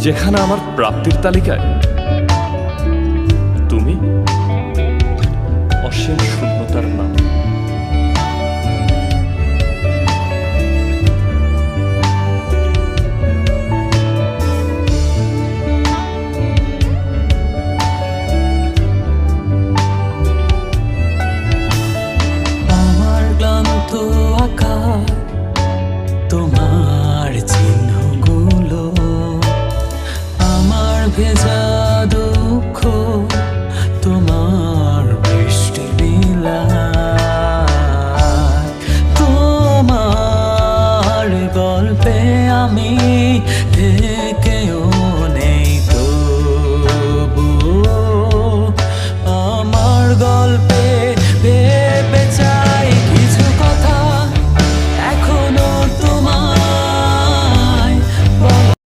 যেখানে আমার প্রাপ্তির তালিকায় ভেজা দুঃখ তোমার বৃষ্টি লীলা তোমার গল্পে আমি থেকেও নেই তো আমার গল্প